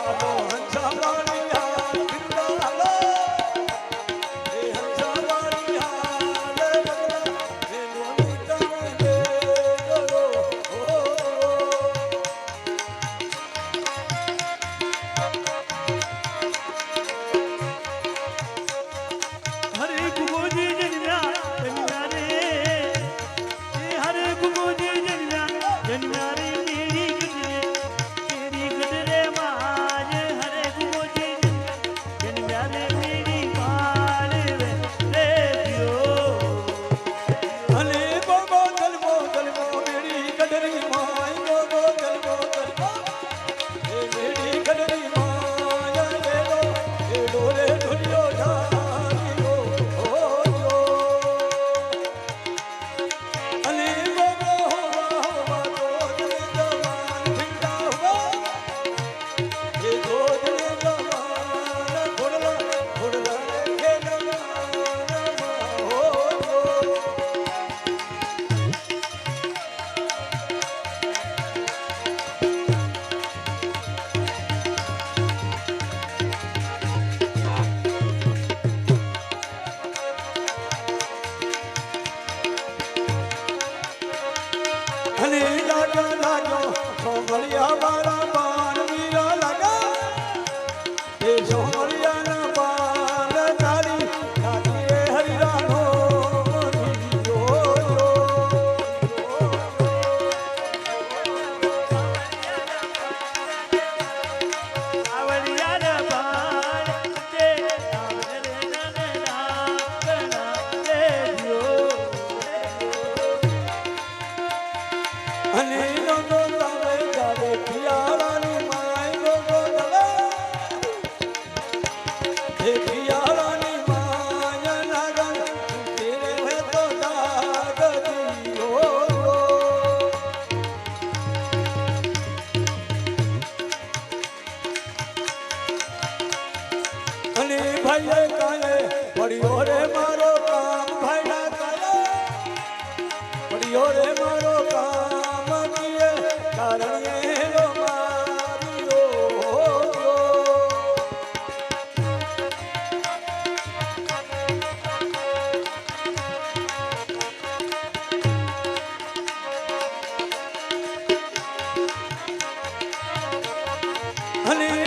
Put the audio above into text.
ভালো અને ભાઈએ કાલે પડ્યો રે મારો ভোলে